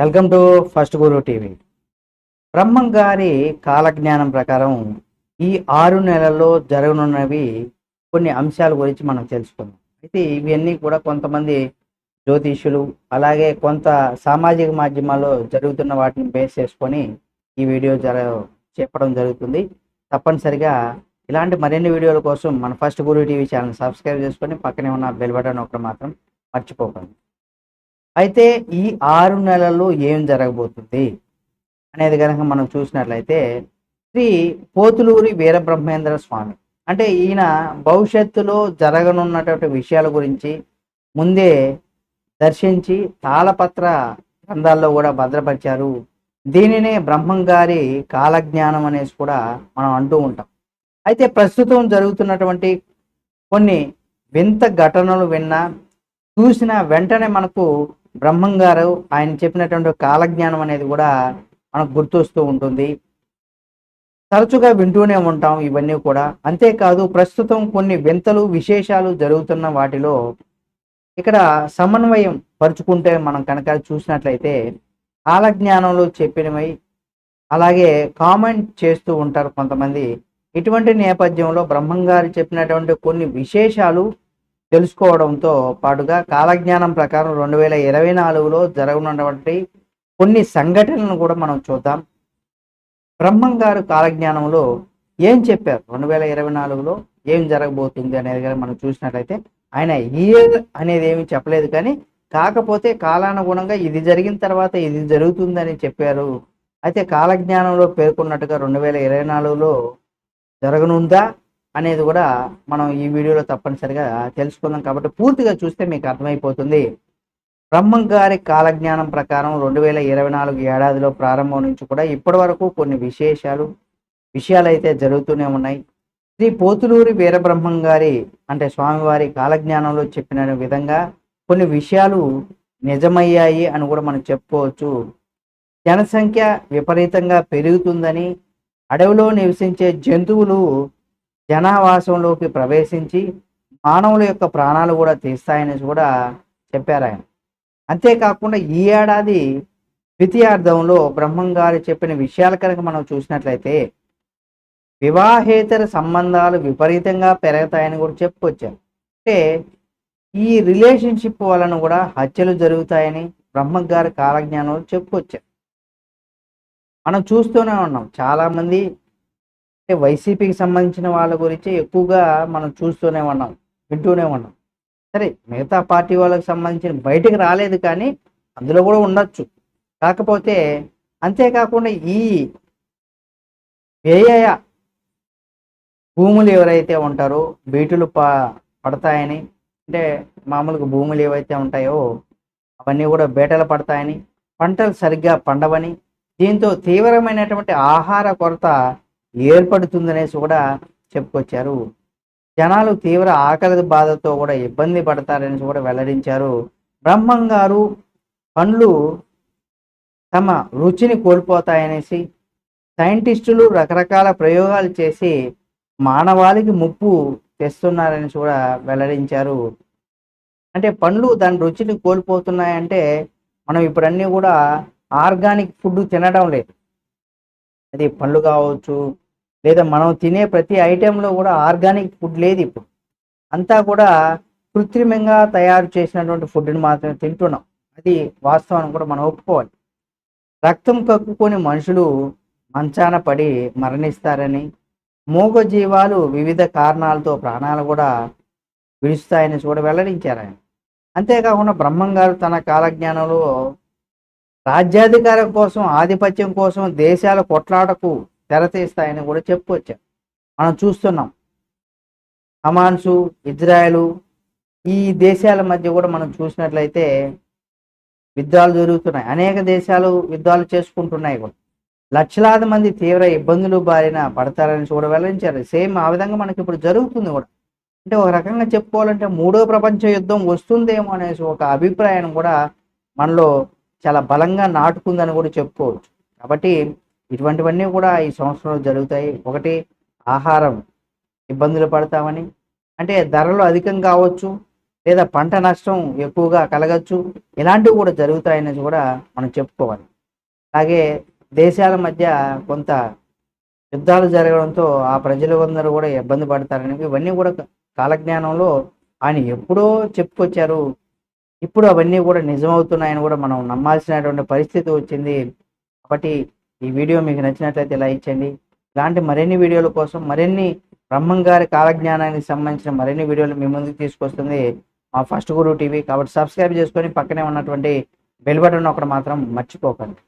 Welcome to first guru TV. Brahmam గారి కాలజ్ఞానం ప్రకారం ఈ ఆరు నెలల్లో జరగనున్నవి కొన్ని అంశాల గురించి మనం తెలుసుకుందాం. అయితే ఇవన్నీ కూడా కొంతమంది జ్యోతిష్యులు అలాగే కొంత సామాజిక మాధ్యమాల్లో జరుగుతున్న వాటిని బేస్ చేసుకొని ఈ వీడియో జర చెప్పడం జరుగుతుంది. తప్పనిసరిగా ఇలాంటి మరిన్ని వీడియోల కోసం మన first guru TV channel subscribe చేసుకొని పక్కనే ఉన్న బెల్ బటన్ ఒకటి మాత్రం మర్చిపోకండి. అయితే ఈ ఆరు నెలల్లో ఏం జరగబోతుంది? అనేది కనుక మనం చూసినట్లయితే శ్రీ పోతులూరి వీరబ్రహ్మేంద్ర స్వామి. అంటే ఈయన భవిష్యత్తులో జరగనున్నటువంటి విషయాల గురించి ముందే దర్శించి తాళపత్ర గ్రంథాల్లో కూడా భద్రపరిచారు. దీనినే బ్రహ్మం గారి కాలజ్ఞానం అనేసి కూడా మనం అంటూ ఉంటాం. అయితే ప్రస్తుతం జరుగుతున్నటువంటి కొన్ని వింత ఘటనలు విన్నా చూసిన వెంటనే మనకు బ్రహ్మం గారు ఆయన చెప్పినటువంటి కాలజ్ఞానం అనేది కూడా మనకు గుర్తొస్తూ ఉంటుంది. తరచుగా వింటూనే ఉంటాం ఇవన్నీ కూడా. అంతేకాదు ప్రస్తుతం కొన్ని వింతలు విశేషాలు జరుగుతున్న వాటిలో ఇక్కడ సమన్వయం పరుచుకుంటే మనం కనుక చూసినట్లయితే కాలజ్ఞానంలో చెప్పినవి అలాగే కామెంట్ చేస్తూ ఉంటారు కొంతమంది. ఇటువంటి నేపథ్యంలో బ్రహ్మంగారు చెప్పినటువంటి కొన్ని విశేషాలు తెలుసుకోవడంతో పాటుగా కాలజ్ఞానం ప్రకారం రెండు వేల ఇరవై నాలుగులో జరగనున్నటువంటి కొన్ని సంఘటనలను కూడా మనం చూద్దాం. బ్రహ్మం గారు కాలజ్ఞానంలో ఏం చెప్పారు? రెండు వేల ఇరవై నాలుగులో ఏం జరగబోతుంది అనేది కానీ మనం చూసినట్లయితే ఆయన ఇయర్ అనేది ఏమి చెప్పలేదు కానీ కాకపోతే కాలానుగుణంగా ఇది జరిగిన తర్వాత ఇది జరుగుతుందని చెప్పారు. అయితే కాలజ్ఞానంలో పేర్కొన్నట్టుగా రెండు వేల ఇరవై నాలుగులో జరగనుందా? అనేది కూడా మనం ఈ వీడియోలో తప్పనిసరిగా తెలుసుకుందాం కాబట్టి పూర్తిగా చూస్తే మీకు అర్థమైపోతుంది. బ్రహ్మం గారి కాలజ్ఞానం ప్రకారం రెండు వేల ఇరవై నాలుగు ఏడాదిలో ప్రారంభం నుంచి కూడా ఇప్పటి వరకు కొన్ని విశేషాలు విషయాలు అయితే జరుగుతూనే ఉన్నాయి. శ్రీ పోతులూరి వీరబ్రహ్మం గారి అంటే స్వామివారి కాలజ్ఞానంలో చెప్పిన విధంగా కొన్ని విషయాలు నిజమయ్యాయి అని కూడా మనం చెప్పుకోవచ్చు. జనసంఖ్య విపరీతంగా పెరుగుతుందని అడవిలో నివసించే జంతువులు జనావాసంలోకి ప్రవేశించి మానవుల యొక్క ప్రాణాలు కూడా తీస్తాయని కూడా చెప్పారు ఆయన. అంతేకాకుండా ఈ ఏడాది ద్వితీయార్థంలో బ్రహ్మం గారు చెప్పిన విషయాల కనుక మనం చూసినట్లయితే వివాహేతర సంబంధాలు విపరీతంగా పెరుగుతాయని కూడా చెప్పుకొచ్చారు. అంటే ఈ రిలేషన్షిప్ వలన కూడా హత్యలు జరుగుతాయని బ్రహ్మం గారి కాలజ్ఞానంలో చెప్పుకొచ్చారు. మనం చూస్తూనే ఉన్నాం. చాలామంది అంటే వైసీపీకి సంబంధించిన వాళ్ళ గురించి ఎక్కువగా మనం చూస్తూనే ఉన్నాం వింటూనే ఉన్నాం. సరే మిగతా పార్టీ వాళ్ళకి సంబంధించిన బయటకు రాలేదు కానీ అందులో కూడా ఉండొచ్చు. కాకపోతే అంతేకాకుండా ఈ వ్యయ భూములు ఎవరైతే ఉంటారో బీటులు ప పడతాయని అంటే మామూలుగా భూములు ఏవైతే ఉంటాయో అవన్నీ కూడా బేటలు పడతాయని పంటలు సరిగ్గా పండవని దీంతో తీవ్రమైనటువంటి ఆహార కొరత ఏర్పడుతుందనేసి కూడా చెప్పుకొచ్చారు. జనాలు తీవ్ర ఆకలి బాధతో కూడా ఇబ్బంది పడతారని కూడా వెల్లడించారు. బ్రహ్మం గారు పండ్లు తమ రుచిని కోల్పోతాయనేసి సైంటిస్టులు రకరకాల ప్రయోగాలు చేసి మానవాళికి ముప్పు తెస్తున్నారని కూడా వెల్లడించారు. అంటే పండ్లు దాని రుచిని కోల్పోతున్నాయంటే మనం ఇప్పుడన్నీ కూడా ఆర్గానిక్ ఫుడ్ తినడం లేదు. అది పండ్లు కావచ్చు లేదా మనం తినే ప్రతి ఐటెంలో కూడా ఆర్గానిక్ ఫుడ్ లేదు ఇప్పుడు. అంతా కూడా కృత్రిమంగా తయారు చేసినటువంటి ఫుడ్ని మాత్రమే తింటున్నాం. అది వాస్తవాన్ని కూడా మనం ఒప్పుకోవాలి. రక్తం కక్కుకొని మనుషులు మంచాన పడి మరణిస్తారని మూగజీవాలు వివిధ కారణాలతో ప్రాణాలు కూడా విడుస్తాయని కూడా వెల్లడించారు ఆయన. అంతేకాకుండా బ్రహ్మం గారు తన కాలజ్ఞానంలో రాజ్యాధికారం కోసం ఆధిపత్యం కోసం దేశాల కొట్లాటకు తెరతీస్తాయని కూడా చెప్పుకోవచ్చు మనం చూస్తున్నాం. హమాన్సు ఇజ్రాయెలు ఈ దేశాల మధ్య కూడా మనం చూసినట్లయితే యుద్ధాలు జరుగుతున్నాయి. అనేక దేశాలు యుద్ధాలు చేసుకుంటున్నాయి కూడా. లక్షలాది మంది తీవ్ర ఇబ్బందులు బారిన పడతారని కూడా వెల్లడించారు. సేమ్ ఆ విధంగా మనకి ఇప్పుడు జరుగుతుంది కూడా. అంటే ఒక రకంగా చెప్పుకోవాలంటే మూడో ప్రపంచ యుద్ధం వస్తుందేమో అనేసి ఒక అభిప్రాయం కూడా మనలో చాలా బలంగా నాటుకుందని కూడా చెప్పుకోవచ్చు. కాబట్టి ఇటువంటివన్నీ కూడా ఈ సంవత్సరంలో జరుగుతాయి. ఒకటి ఆహారం ఇబ్బందులు పడతామని. అంటే ధరలు అధికం కావచ్చు లేదా పంట నష్టం ఎక్కువగా కలగచ్చు ఇలాంటివి కూడా జరుగుతాయని కూడా మనం చెప్పుకోవాలి. అలాగే దేశాల మధ్య కొంత యుద్ధాలు జరగడంతో ఆ ప్రజలు అందరూ కూడా ఇబ్బంది పడతారని ఇవన్నీ కూడా కాలజ్ఞానంలో ఆయన ఎప్పుడో చెప్పుకొచ్చారు. ఇప్పుడు అవన్నీ కూడా నిజమవుతున్నాయని కూడా మనం నమ్మాల్సినటువంటి పరిస్థితి వచ్చింది. కాబట్టి ఈ వీడియో మీకు నచ్చినట్లయితే లైక్ ఇచ్చండి ఇలాంటి మరిన్ని వీడియోల కోసం మరిన్ని బ్రహ్మం గారి కాలజ్ఞానానికి సంబంధించిన మరిన్ని వీడియోలు మీ ముందుకు తీసుకొస్తుంది మా ఫస్ట్ గురు టీవీ. కాబట్టి సబ్స్క్రైబ్ చేసుకొని పక్కనే ఉన్నటువంటి బెల్ బటన్ ఒకటి మాత్రం మర్చిపోకండి.